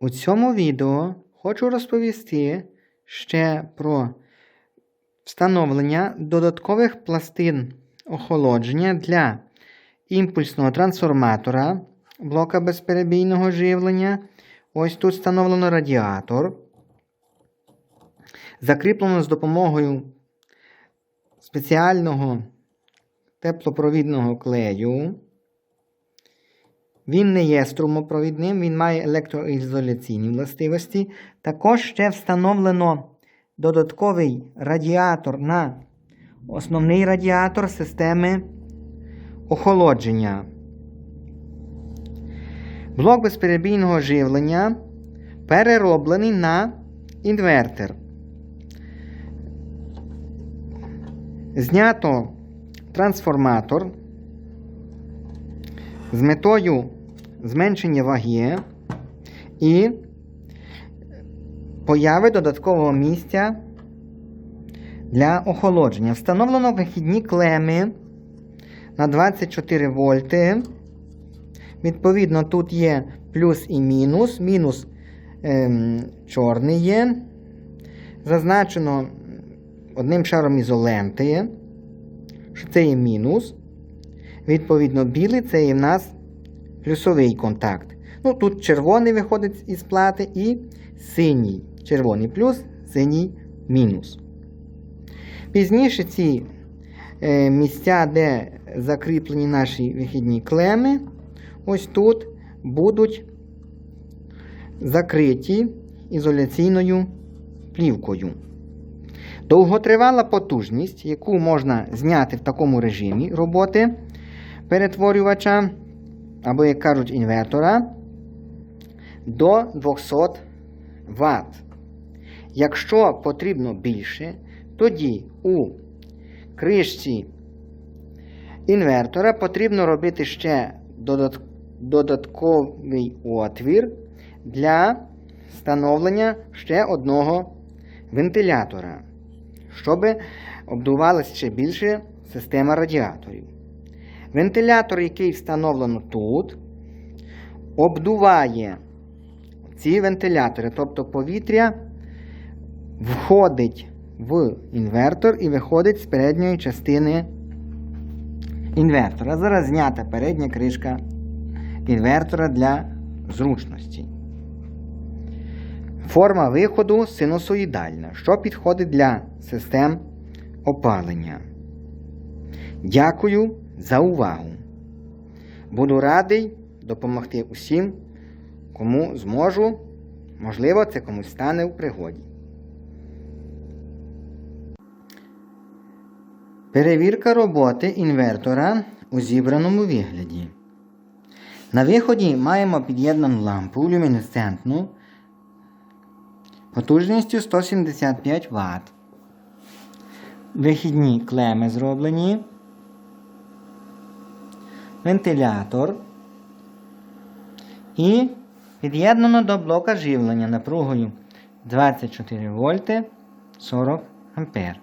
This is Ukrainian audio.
У цьому відео хочу розповісти ще про встановлення додаткових пластин охолодження для імпульсного трансформатора блока безперебійного живлення. Ось тут встановлено радіатор. Закріплено з допомогою спеціального теплопровідного клею. Він не є струмопровідним, він має електроізоляційні властивості. Також ще встановлено додатковий радіатор на основний радіатор системи охолодження. Блок безперебійного живлення перероблений на інвертор. Знято трансформатор з метою зменшення ваги і появи додаткового місця для охолодження. Встановлено вихідні клеми на 24 вольти. Відповідно, тут є плюс і мінус. Мінус ем, чорний є. Зазначено одним шаром ізоленти, що це є мінус. Відповідно, білий це є в нас плюсовий контакт. Ну, Тут червоний виходить із плати і синій. Червоний плюс, синій мінус. Пізніше ці е, місця, де закріплені наші вихідні клеми, ось тут будуть закриті ізоляційною плівкою. Довготривала потужність, яку можна зняти в такому режимі роботи перетворювача, або, як кажуть, інвертора, до 200 Вт. Якщо потрібно більше, тоді у кришці інвертора потрібно робити ще додатковий отвір для встановлення ще одного вентилятора, щоб обдувалася ще більше система радіаторів. Вентилятор, який встановлено тут, обдуває ці вентилятори, тобто повітря входить в інвертор і виходить з передньої частини інвертора. Зараз знята передня кришка інвертора для зручності. Форма виходу синусоїдальна, що підходить для систем опалення. Дякую за увагу. Буду радий допомогти усім, кому зможу. Можливо, це комусь стане в пригоді. Перевірка роботи інвертора у зібраному вигляді. На виході маємо під'єднану лампу люмінесцентну потужністю 175 Вт. Вихідні клеми зроблені. Вентилятор. І під'єднано до блока живлення напругою 24 вольти 40 ампер.